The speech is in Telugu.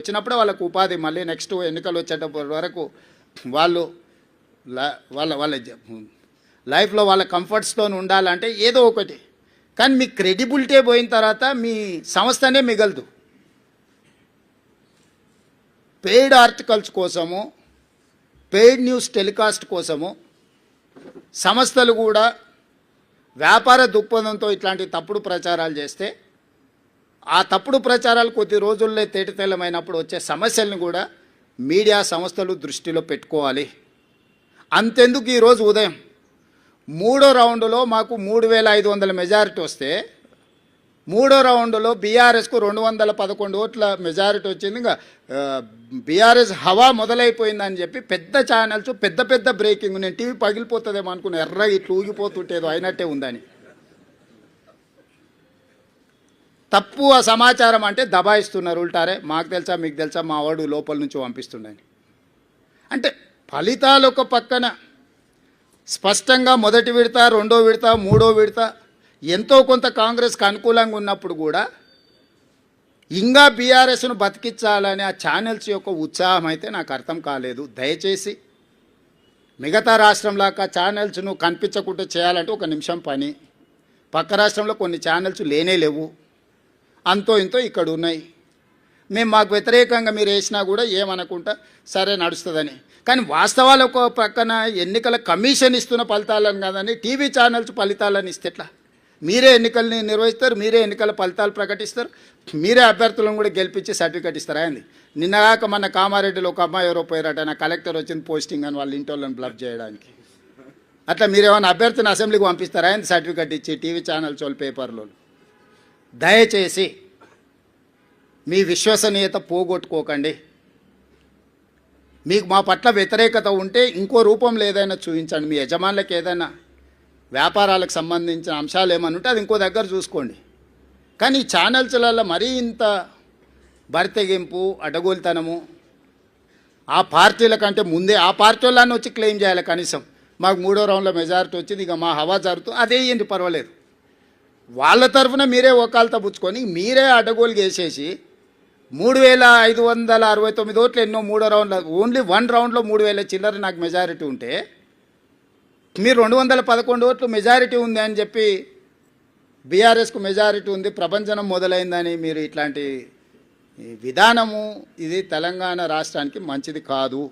వచ్చినప్పుడే వాళ్ళకు ఉపాధి మళ్ళీ నెక్స్ట్ ఎన్నికలు వచ్చేటప్పటి వరకు వాళ్ళు వాళ్ళ వాళ్ళ లైఫ్లో వాళ్ళ కంఫర్ట్స్తో ఉండాలంటే ఏదో ఒకటి. కానీ మీ క్రెడిబిలిటీ పోయిన తర్వాత మీ సంస్థనే మిగలదు. పెయిడ్ ఆర్టికల్స్ కోసము పెయిడ్ న్యూస్ టెలికాస్ట్ కోసము సంస్థలు కూడా వ్యాపార దృక్పథంతో ఇట్లాంటి తప్పుడు ప్రచారాలు చేస్తే ఆ తప్పుడు ప్రచారాలు కొద్ది రోజుల్లో తేటతెల్లమైనప్పుడు వచ్చే సమస్యలను కూడా మీడియా సంస్థలు దృష్టిలో పెట్టుకోవాలి. అంతెందుకు ఈరోజు ఉదయం? మూడో రౌండ్లో మాకు మూడు వేల ఐదు వందల మెజారిటీ వస్తే మూడో రౌండ్లో బీఆర్ఎస్కు రెండు వందల పదకొండు ఓట్ల మెజారిటీ వచ్చింది. ఇంకా బీఆర్ఎస్ హవా మొదలైపోయిందని చెప్పి పెద్ద ఛానల్స్ పెద్ద పెద్ద బ్రేకింగ్. నేను టీవీ పగిలిపోతుందేమో అనుకున్నా ఎర్ర ఇట్లా ఊగిపోతుంటేదో అయినట్టే ఉందని. తప్పు ఆ సమాచారం అంటే దబాయిస్తున్నారు ఉల్టారే. మాకు తెలుసా మీకు తెలుసా మా వాడు లోపల నుంచి పంపిస్తుండని అంటే ఫలితాలు ఒక పక్కన. స్పష్టంగా మొదటి విడత రెండో విడత మూడో విడత ఎంతో కొంత కాంగ్రెస్కి అనుకూలంగా ఉన్నప్పుడు కూడా ఇంకా బీఆర్ఎస్ను బతికించాలనే ఆ ఛానల్స్ యొక్క ఉత్సాహం అయితే నాకు అర్థం కాలేదు. దయచేసి మిగతా రాష్ట్రంలాగా ఛానల్స్ను కనిపించకుండా చేయాలంటే ఒక నిమిషం పని. పక్క రాష్ట్రంలో కొన్ని ఛానల్స్ లేనే లేవు. అంతో ఇంతో ఇక్కడ ఉన్నాయి మేము మాకు వ్యతిరేకంగా మీరు వేసినా కూడా ఏమనుకుంటా సరే నడుస్తుందని. కానీ వాస్తవాలు ఒక పక్కన ఎన్నికల కమిషన్ ఇస్తున్న ఫలితాలను కాదని టీవీ ఛానల్స్ ఫలితాలను ఇస్తే ఎట్లా? మీరే ఎన్నికల్ని నిర్వహిస్తారు మీరే ఎన్నికల ఫలితాలు ప్రకటిస్తారు మీరే అభ్యర్థులను కూడా గెలిపించి సర్టిఫికేట్ ఇస్తారా ఏంది? నిన్నగాక మన కామారెడ్డిలో ఒక అమ్మాయి ఎవరో పోయారట నా కలెక్టర్ వచ్చింది పోస్టింగ్ అని వాళ్ళ ఇంటి వాళ్ళని బ్లబ్ చేయడానికి. అట్లా మీరేమైనా అభ్యర్థిని అసెంబ్లీకి పంపిస్తారా ఆయన సర్టిఫికేట్ ఇచ్చి టీవీ ఛానల్స్ వాళ్ళు పేపర్లో దయచేసి మీ విశ్వసనీయత పోగొట్టుకోకండి. మీకు మా పట్ల వ్యతిరేకత ఉంటే ఇంకో రూపంలో ఏదైనా చూపించండి. మీ యజమానులకు ఏదైనా వ్యాపారాలకు సంబంధించిన అంశాలు ఏమనుంటే అది ఇంకో దగ్గర చూసుకోండి. కానీ ఈ ఛానల్స్లలో మరీ ఇంత బరితెగింపు అడ్డగోలుతనము ఆ పార్టీల కంటే ముందే ఆ పార్టీ వాళ్ళని వచ్చి క్లెయిమ్ చేయాలి కనీసం. మాకు మూడో రౌండ్లో మెజారిటీ వచ్చింది ఇక మా హవా జరుగుతుంది అదే ఏంటి పర్వాలేదు. వాళ్ళ తరఫున మీరే ఒకాలతో పుచ్చుకొని మీరే అడ్డగోలు వేసేసి మూడు వేల ఐదు వందల అరవై తొమ్మిది ఓట్లు ఎన్నో మూడో రౌండ్లో ఓన్లీ వన్ రౌండ్లో మూడు వేల చిల్లర నాకు మెజారిటీ ఉంటే మీరు రెండు వందల పదకొండు ఓట్లు మెజారిటీ ఉంది అని చెప్పి బీఆర్ఎస్కు మెజారిటీ ఉంది ప్రపంచనం మొదలైందని మీరు ఇట్లాంటి ఈ విధానము ఇది తెలంగాణ రాష్ట్రానికి మంచిది కాదు.